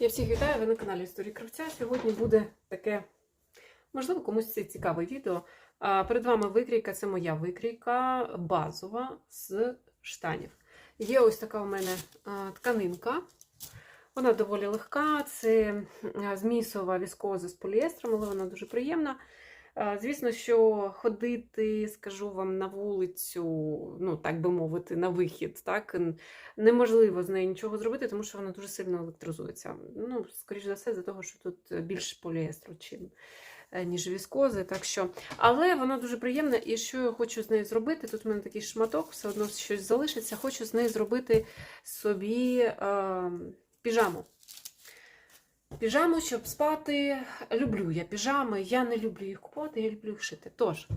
Я всіх вітаю, ви на каналі Історії Кравця. Сьогодні буде таке, можливо, комусь це цікаве відео. Перед вами викрійка, це моя викрійка базова з штанів. Є ось така у мене тканинка. Вона доволі легка, це змісова віскоза з поліестром, але вона дуже приємна. А, Звісно, що ходити, скажу вам, на вулицю, ну так би мовити, на вихід, так неможливо з нею нічого зробити, тому що вона дуже сильно електризується. Ну, скоріш за все, за того, що тут більше поліестру, чим е, ніж віскози. Так що, але вона дуже приємна, і що я хочу з нею зробити? Тут у мене такий шматок, все одно щось залишиться. Хочу з нею зробити собі е, піжаму. Піжаму, щоб спати. Люблю я піжами, я не люблю їх купувати, я люблю їх шити. Тож,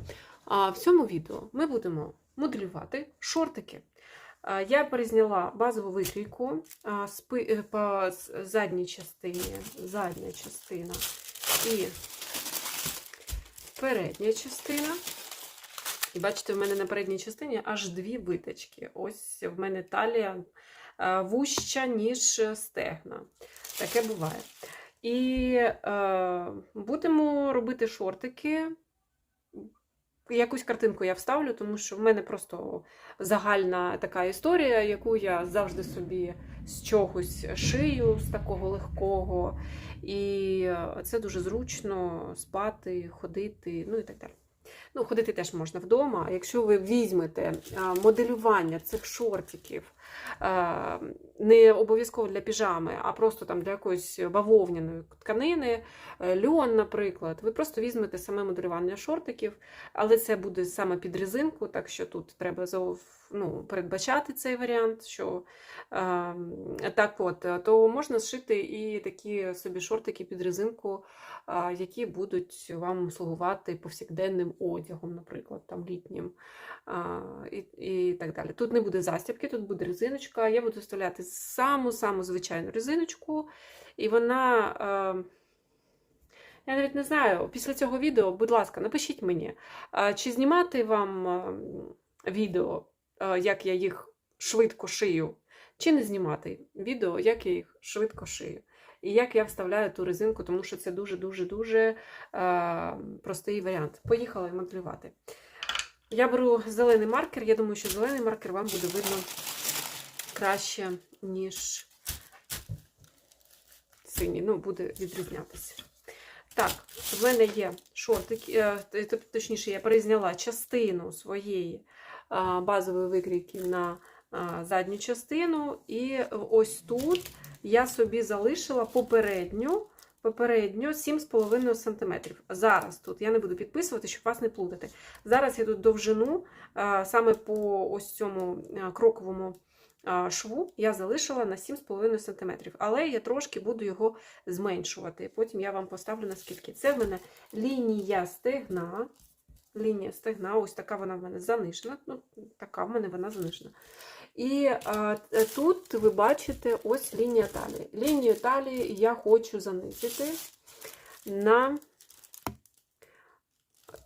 в цьому відео ми будемо моделювати шортики. Я перезняла базову викрійку е, по задній частині, задня частина і передня частина. І бачите, в мене на передній частині аж дві виточки. Ось в мене талія а, вужча, ніж стегна. Таке буває. І е, будемо робити шортики. Якусь картинку я вставлю, тому що в мене просто загальна така історія, яку я завжди собі з чогось шию, з такого легкого. І е, це дуже зручно спати, ходити, ну і так далі. Ну, ходити теж можна вдома. Якщо ви візьмете моделювання цих шортиків, не обов'язково для піжами, а просто там для якоїсь бавовняної тканини, е, льон, наприклад, ви просто візьмете саме моделювання шортиків, але це буде саме під резинку, так що тут треба ну, передбачати цей варіант, що так от, то можна зшити і такі собі шортики під резинку, які будуть вам слугувати повсякденним одягом, наприклад, там літнім і, і так далі. Тут не буде застібки, тут буде резиночка. Я буду вставляти саму-саму звичайну резиночку, і вона. А, я навіть не знаю, після цього відео, будь ласка, напишіть мені, а, чи знімати вам а, відео, а, як я їх швидко шию, чи не знімати відео, як я їх швидко шию. І як я вставляю ту резинку, тому що це дуже-дуже-дуже е, простий варіант. Поїхала моделювати. Я беру зелений маркер. Я думаю, що зелений маркер вам буде видно краще, ніж синій. Ну, буде відрізнятися. Так, в мене є шортики, е, точніше, я перезняла частину своєї е, базової викрійки на е, задню частину. І ось тут я собі залишила попередню, попередньо 7,5 см. Зараз тут я не буду підписувати, щоб вас не плутати. Зараз я тут довжину саме по ось цьому кроковому а, шву я залишила на 7,5 см. Але я трошки буду його зменшувати. Потім я вам поставлю наскільки. Це в мене лінія стегна. Лінія стегна, ось така вона в мене занижена. Ну, така в мене вона занижена. І а, тут ви бачите ось лінія талії. Лінію талії я хочу занизити на.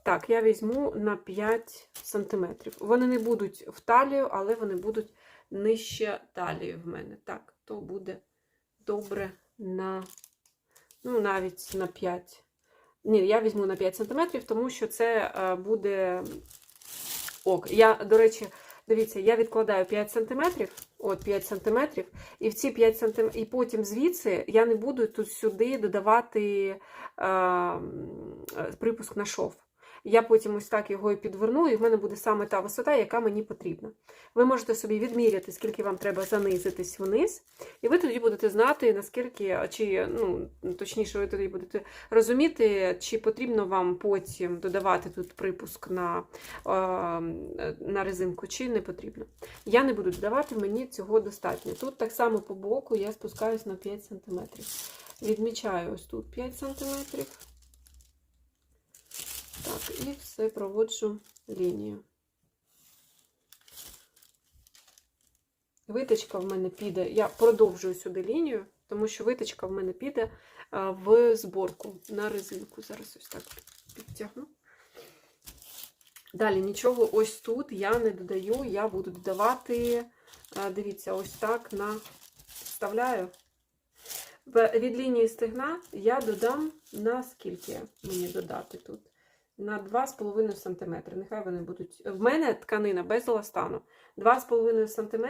Так, я візьму на 5 см. Вони не будуть в талію, але вони будуть нижче талії в мене. Так, то буде добре на, ну, навіть на 5. Ні, я візьму на 5 см, тому що це е, буде ок. Я, до речі, Дивіться, я відкладаю 5 см, от 5 см, і в ці 5 см, і потім звідси я не буду тут сюди додавати е, припуск на шов. Я потім ось так його і підверну, і в мене буде саме та висота, яка мені потрібна. Ви можете собі відміряти, скільки вам треба занизитись вниз, і ви тоді будете знати, наскільки, чи, ну, точніше, ви тоді будете розуміти, чи потрібно вам потім додавати тут припуск на, на резинку, чи не потрібно. Я не буду додавати, мені цього достатньо. Тут так само по боку я спускаюсь на 5 см. Відмічаю ось тут 5 см. Так, і все проводжу лінію. Виточка в мене піде, я продовжую сюди лінію, тому що виточка в мене піде в зборку на резинку. Зараз ось так підтягну. Далі нічого ось тут я не додаю, я буду додавати, дивіться, ось так на вставляю. Від лінії стегна я додам на скільки мені додати тут? На 2,5 см. Нехай вони будуть. В мене тканина без еластану. 2,5 см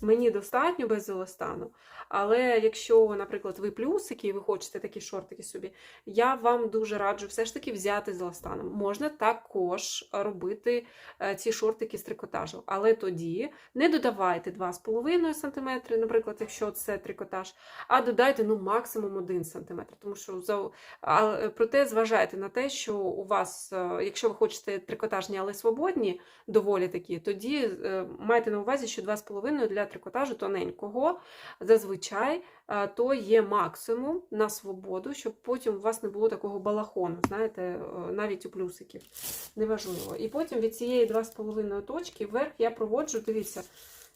мені достатньо без еластану. Але якщо, наприклад, ви плюсики і ви хочете такі шортики собі, я вам дуже раджу все ж таки взяти з еластаном. Можна також робити е, ці шортики з трикотажу. Але тоді не додавайте 2,5 см, наприклад, якщо це трикотаж, а додайте ну, максимум 1 см. Тому що е, проте зважайте на те, що у вас, е, якщо ви хочете трикотажні, але свободні, доволі такі, тоді е, майте на увазі, що 2,5 для трикотажу тоненького зазвичай е, то є максимум на свободу, щоб потім у вас не було такого балахону, знаєте, навіть у плюсиків. Неважливо. І потім від цієї 2,5 точки вверх я проводжу, дивіться,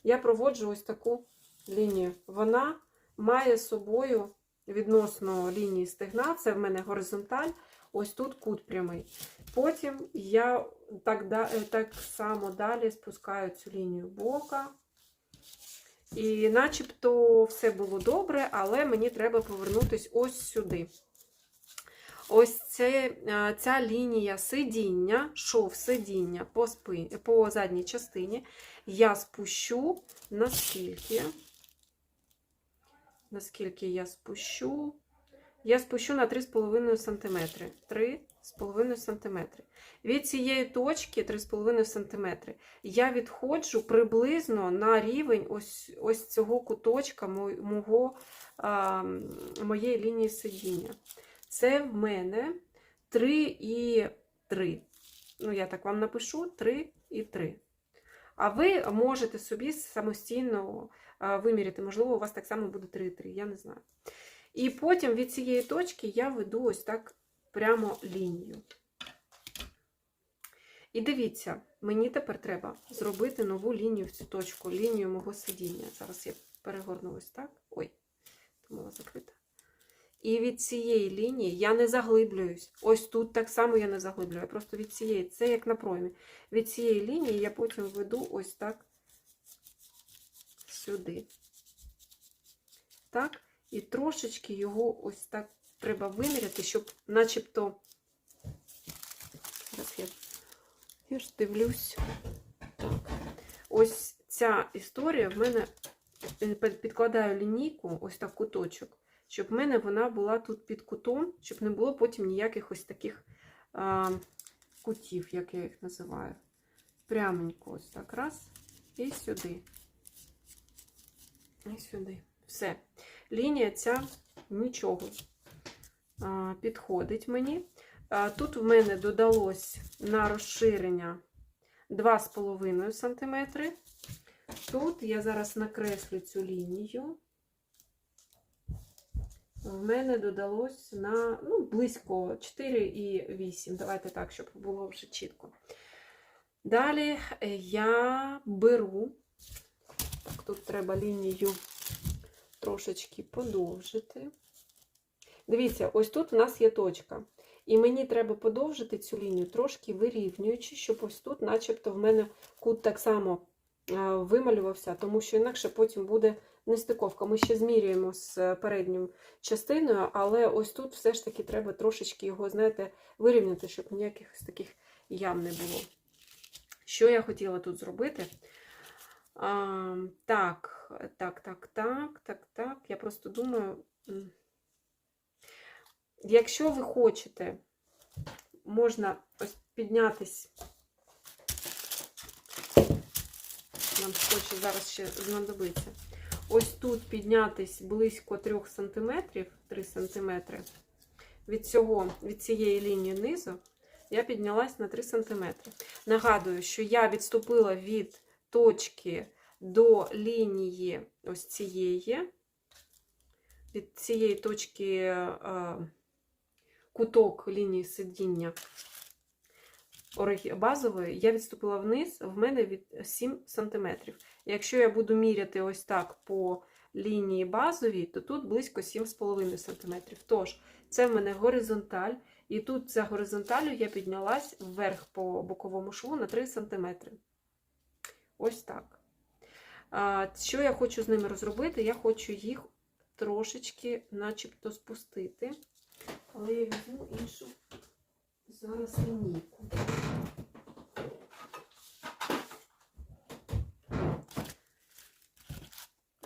я проводжу ось таку лінію. Вона має собою відносно лінії стегна, це в мене горизонталь, ось тут кут прямий. Потім я так, е, так само далі спускаю цю лінію бока. І начебто все було добре, але мені треба повернутися ось сюди. Ось це, е, ця лінія сидіння, шов сидіння по, спи, по задній частині, я спущу наскільки. Наскільки я спущу? Я спущу на 3,5 см. 3,5 см. Від цієї точки 3,5 см я відходжу приблизно на рівень ось, ось цього куточка мого, а, моєї лінії сидіння. Це в мене 3 і 3. Ну, я так вам напишу 3 і 3. А ви можете собі самостійно виміряти. Можливо, у вас так само буде 3 і 3, я не знаю. І потім від цієї точки я веду ось так прямо лінію. І дивіться, мені тепер треба зробити нову лінію в цю точку, лінію мого сидіння. Зараз я перегорну ось так. Ой, тому закрита. І від цієї лінії я не заглиблююсь. Ось тут так само я не заглиблюю. Я просто від цієї, це як на проймі. Від цієї лінії я потім веду ось так сюди. Так, і трошечки його ось так треба виміряти, щоб начебто. Зараз я, я ж дивлюсь. Так. Ось ця історія в мене е, підкладаю лінійку, ось так куточок, щоб в мене вона була тут під кутом, щоб не було потім ніяких ось таких а, кутів, як я їх називаю. Пряменько ось так раз. І сюди. І сюди. Все. Лінія ця нічого підходить мені. Тут в мене додалось на розширення 2,5 см. Тут я зараз накреслю цю лінію. В мене додалось на ну, близько 4,8. Давайте так, щоб було вже чітко. Далі я беру, тут треба лінію трошечки подовжити. Дивіться, ось тут у нас є точка. І мені треба подовжити цю лінію, трошки вирівнюючи, щоб ось тут, начебто, в мене кут так само е, вималювався, тому що інакше потім буде нестиковка. Ми ще змірюємо з передньою частиною, але ось тут все ж таки треба трошечки його, знаєте, вирівняти, щоб ніяких таких ям не було. Що я хотіла тут зробити? А, так, так, так, так, так, так. Я просто думаю, якщо ви хочете, можна ось піднятись. Нам хоче зараз ще знадобиться. Ось тут піднятись близько 3 см, 3 см від, цього, від цієї лінії низу, я піднялась на 3 см. Нагадую, що я відступила від точки до лінії ось цієї, від цієї точки е, куток лінії сидіння базової, я відступила вниз, в мене від 7 см. Якщо я буду міряти ось так по лінії базовій, то тут близько 7,5 см. Тож, це в мене горизонталь, і тут за горизонталю я піднялась вверх по боковому шву на 3 см. Ось так. Що я хочу з ними розробити? Я хочу їх трошечки начебто спустити. Але я візьму іншу зараз лінійку.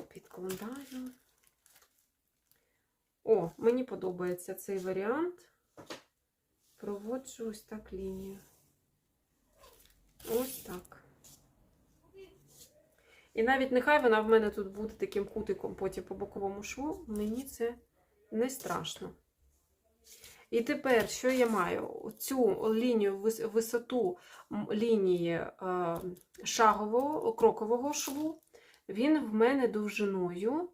Підкладаю. О, мені подобається цей варіант. Проводжу ось так лінію. Ось так. І навіть нехай вона в мене тут буде таким кутиком потім по боковому шву, мені це не страшно. І тепер, що я маю? Цю лінію, висоту лінії е, шагового, крокового шву, він в мене довжиною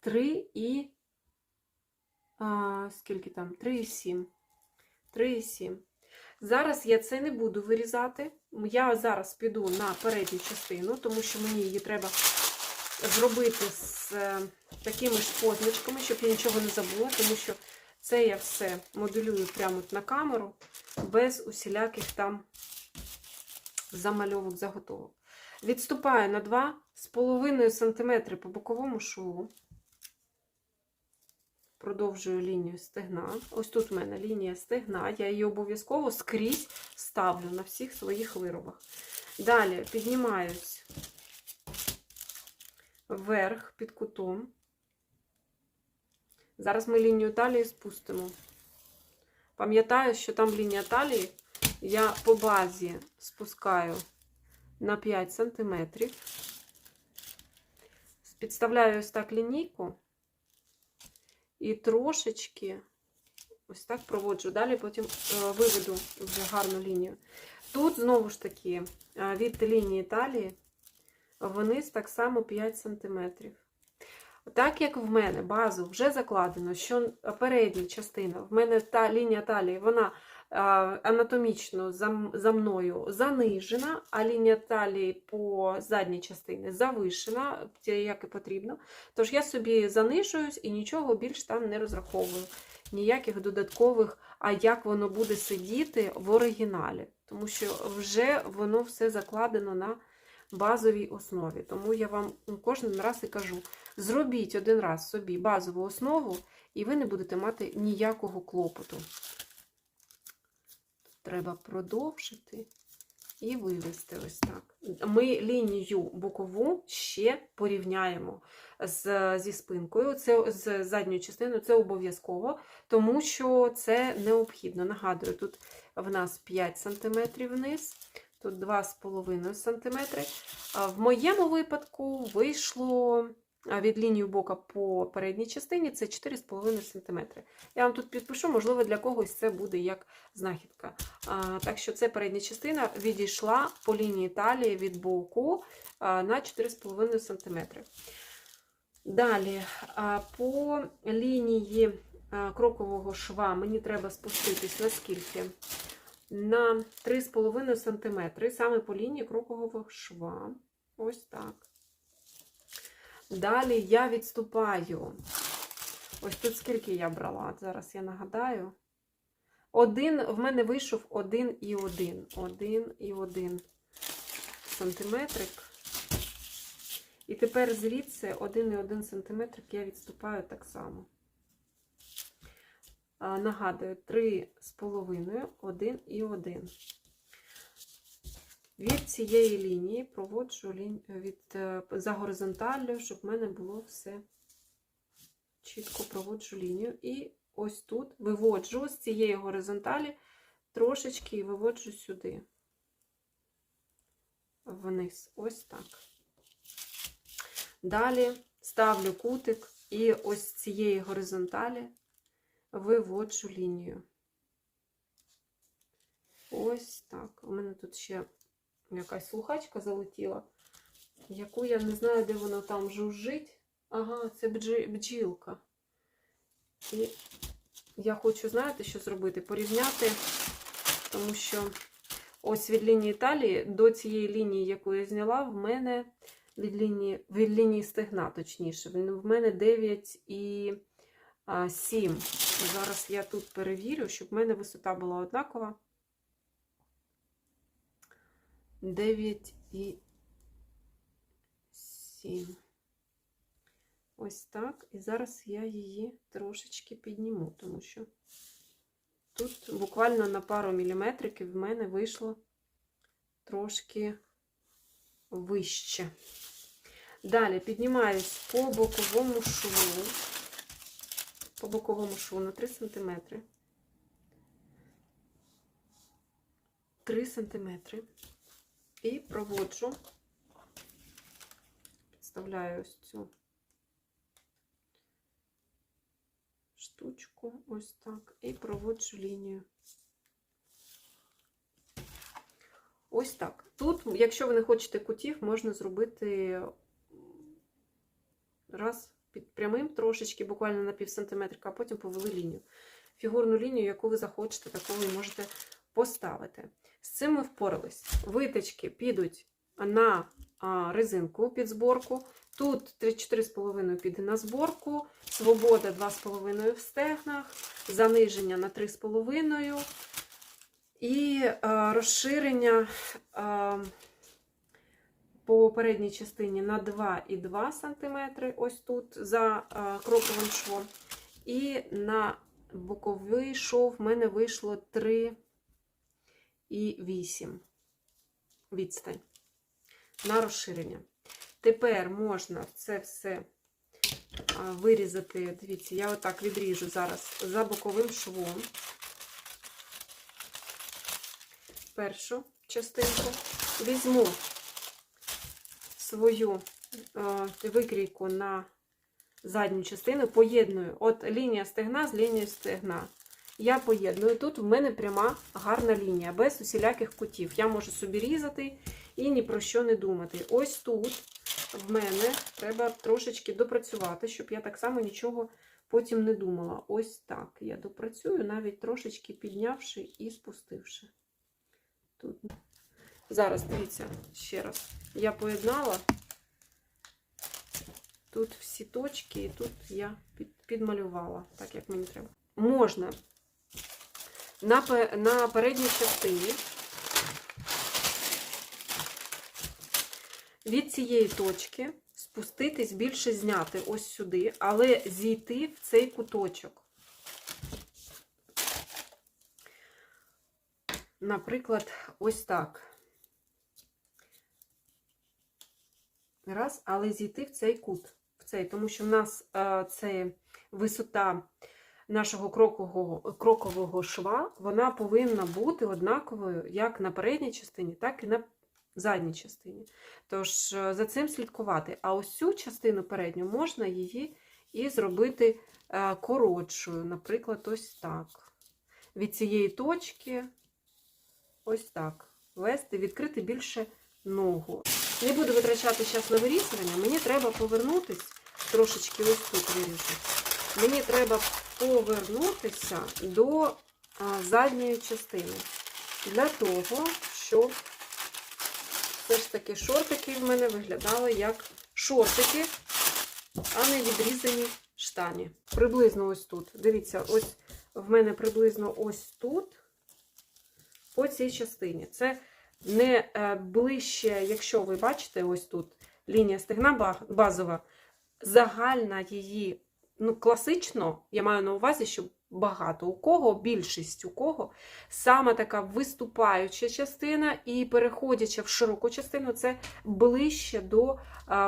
3 і. А, скільки там? 3,7. 3,7. Зараз я це не буду вирізати. Я зараз піду на передню частину, тому що мені її треба зробити з е, такими ж позначками, щоб я нічого не забула, тому що це я все моделюю прямо на камеру, без усіляких там замальовок заготовок. Відступаю на 2,5 см по боковому шву. Продовжую лінію стегна. Ось тут в мене лінія стегна. Я її обов'язково скрізь ставлю на всіх своїх виробах. Далі піднімаюсь вверх під кутом. Зараз ми лінію талії спустимо. Пам'ятаю, що там лінія талії я по базі спускаю на 5 см. Підставляю ось так лінійку. І трошечки ось так проводжу. Далі потім е, виведу вже гарну лінію. Тут, знову ж таки, е, від лінії талії вниз так само 5 см. Так як в мене базу вже закладено, що передня частина, в мене та лінія талії, вона анатомічно за, за мною занижена, а лінія талії по задній частині завишена, як і потрібно. Тож я собі занижуюсь і нічого більш там не розраховую. Ніяких додаткових, а як воно буде сидіти в оригіналі. Тому що вже воно все закладено на базовій основі. Тому я вам кожен раз і кажу: зробіть один раз собі базову основу, і ви не будете мати ніякого клопоту. Треба продовжити і вивести ось так. Ми лінію бокову ще порівняємо з, зі спинкою, це з задньою частиною, це обов'язково, тому що це необхідно. Нагадую, тут в нас 5 см вниз, тут 2,5 см. В моєму випадку вийшло від лінії бока по передній частині це 4,5 см. Я вам тут підпишу, можливо, для когось це буде як знахідка. А, так що це передня частина відійшла по лінії талії від боку а, на 4,5 см. Далі, а, по лінії а, крокового шва мені треба спуститись на скільки? На 3,5 см, саме по лінії крокового шва. Ось так. Далі я відступаю. Ось тут скільки я брала. Зараз я нагадаю. Один, в мене вийшов один і один. Один і один сантиметрик. І тепер звідси один і один сантиметрик я відступаю так само. Нагадую, три з половиною, один і один. Від цієї лінії проводжу від, е, за горизонталлю, щоб в мене було все чітко проводжу лінію. І ось тут виводжу з цієї горизонталі трошечки і виводжу сюди, вниз. Ось так. Далі ставлю кутик і ось з цієї горизонталі виводжу лінію. Ось так. У мене тут ще якась слухачка залетіла, яку я не знаю, де вона там жужжить. Ага, це бджі- бджілка. І я хочу, знаєте, що зробити? Порівняти, тому що ось від лінії талії до цієї лінії, яку я зняла, в мене від лінії, від лінії стегна, точніше, в мене 9 і 7. Зараз я тут перевірю, щоб в мене висота була однакова. 9 і 7. Ось так. І зараз я її трошечки підніму, тому що тут буквально на пару міліметриків в мене вийшло трошки вище. Далі піднімаюсь по боковому шву, по боковому шву на 3 см. 3 см. І проводжу, підставляю ось цю штучку, ось так, і проводжу лінію. Ось так. Тут, якщо ви не хочете кутів, можна зробити раз під прямим трошечки, буквально на пів сантиметрика, а потім повели лінію. Фігурну лінію, яку ви захочете, таку ви можете поставити. З цим ми впорались. Виточки підуть на резинку під зборку. Тут 4,5 піде на зборку, свобода 2,5 в стегнах, заниження на 3,5 і розширення по передній частині на 2,2 см, ось тут за кроковим швом. І на боковий шов в мене вийшло 3 і 8 відстань на розширення. Тепер можна це все вирізати. Дивіться, я отак відріжу зараз за боковим швом. Першу частинку. Візьму свою викрійку на задню частину, поєдную от лінія стегна з лінією стегна. Я поєдную. Тут в мене пряма гарна лінія, без усіляких кутів. Я можу собі різати і ні про що не думати. Ось тут в мене треба трошечки допрацювати, щоб я так само нічого потім не думала. Ось так. Я допрацюю, навіть трошечки піднявши і спустивши. Тут. Зараз, дивіться, ще раз. Я поєднала тут всі точки, і тут я підмалювала, так як мені треба. Можна на, на передній частині від цієї точки спуститись більше зняти ось сюди, але зійти в цей куточок. Наприклад, ось так. Раз, але зійти в цей кут, в цей, тому що в нас е, це висота нашого крокового, крокового шва, вона повинна бути однаковою як на передній частині, так і на задній частині. Тож, е, за цим слідкувати. А ось цю частину передню можна її і зробити е, коротшою, наприклад, ось так. Від цієї точки, ось так. Вести, відкрити більше ногу. Не буду витрачати час на вирізування, мені треба повернутися, трошечки ось тут виріжу. Мені треба повернутися до задньої частини. Для того, щоб все ж таки шортики в мене виглядали як шортики, а не відрізані штані. Приблизно ось тут. Дивіться, ось в мене приблизно ось тут, по цій частині. Це не е, ближче, якщо ви бачите, ось тут лінія стегна базова, загальна її, ну, класично, я маю на увазі, що багато у кого, більшість у кого, саме така виступаюча частина і переходяча в широку частину, це ближче до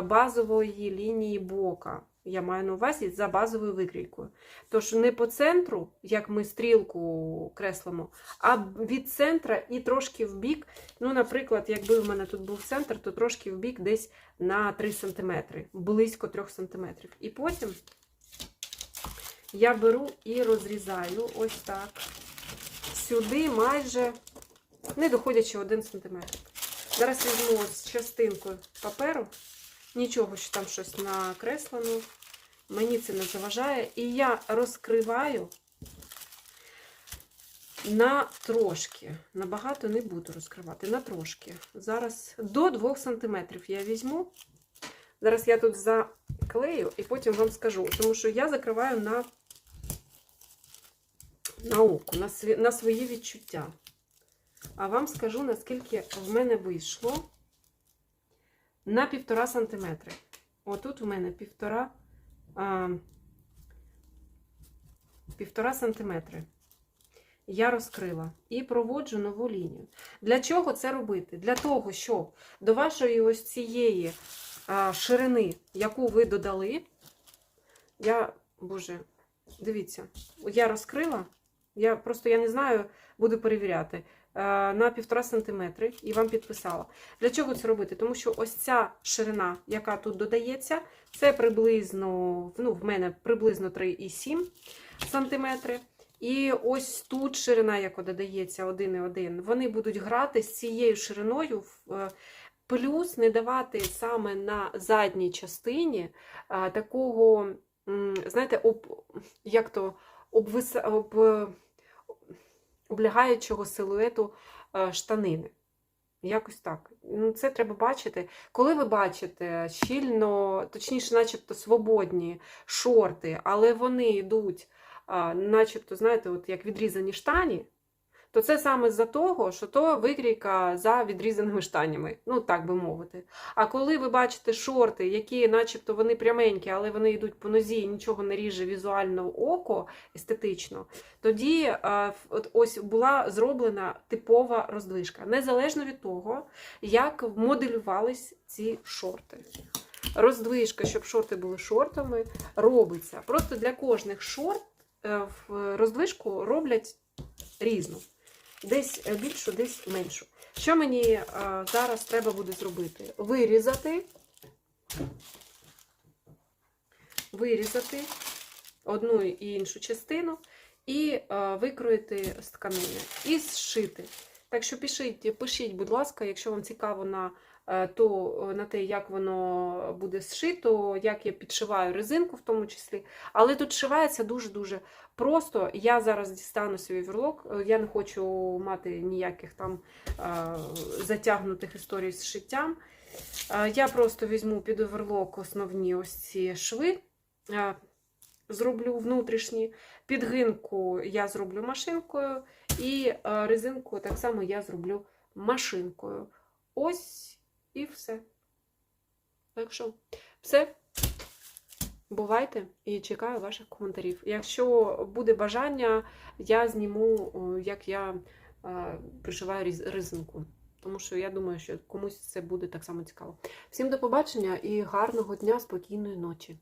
базової лінії бока. Я маю на увазі за базовою викрійкою. Тож не по центру, як ми стрілку креслимо, а від центра і трошки в бік. Ну, наприклад, якби в мене тут був центр, то трошки в бік десь на 3 см, близько 3 см. І потім я беру і розрізаю ось так. Сюди майже не доходячи 1 см. Зараз візьму ось частинку паперу. Нічого, що там щось накреслено. Мені це не заважає. І я розкриваю на трошки. Набагато не буду розкривати, на трошки. Зараз до 2 см я візьму. Зараз я тут заклею і потім вам скажу. Тому що я закриваю на на око, на, сві, на свої відчуття. А вам скажу, наскільки в мене вийшло на півтора сантиметри. Отут у мене півтора а, півтора сантиметри. Я розкрила і проводжу нову лінію. Для чого це робити? Для того, щоб до вашої ось цієї а, ширини, яку ви додали, я, боже, дивіться, я розкрила, я просто я не знаю, буду перевіряти, на півтора сантиметри і вам підписала. Для чого це робити? Тому що ось ця ширина, яка тут додається, це приблизно, ну, в мене приблизно 3,7 сантиметри. І ось тут ширина, яка додається 1,1, вони будуть грати з цією шириною, е, плюс не давати саме на задній частині такого, знаєте, як то, обвис, об, е, облягаючого силуету е, штанини. Якось так. Ну, Це треба бачити. Коли ви бачите щільно, точніше, начебто свободні шорти, але вони йдуть начебто, знаєте, от як відрізані штані, то це саме з-за того, що то викрійка за відрізаними штанями, ну так би мовити. А коли ви бачите шорти, які, начебто, вони пряменькі, але вони йдуть по нозі і нічого не ріже візуально око естетично, тоді в- от ось була зроблена типова роздвижка, незалежно від того, як моделювались ці шорти. Роздвижка, щоб шорти були шортами, робиться. Просто для кожних шорт е, роздвижку роблять різну. Десь е, більшу, десь меншу. Що мені е, зараз треба буде зробити? Вирізати, вирізати одну і іншу частину і е, викроїти з тканини і зшити. Так що пишіть, пишіть, будь ласка, якщо вам цікаво на, то, е, на те, як воно буде зшито, як я підшиваю резинку в тому числі. Але тут шивається дуже-дуже просто. Я зараз дістану свій верлок, е, я не хочу мати ніяких там е, затягнутих історій з шиттям. Е, Я просто візьму під оверлок основні ось ці шви, е, зроблю внутрішні. Підгинку я зроблю машинкою, і е, резинку так само я зроблю машинкою. Ось і все. Так що, все. Бувайте і чекаю ваших коментарів. Якщо буде бажання, я зніму, як я пришиваю резинку. Тому що я думаю, що комусь це буде так само цікаво. Всім до побачення і гарного дня, спокійної ночі.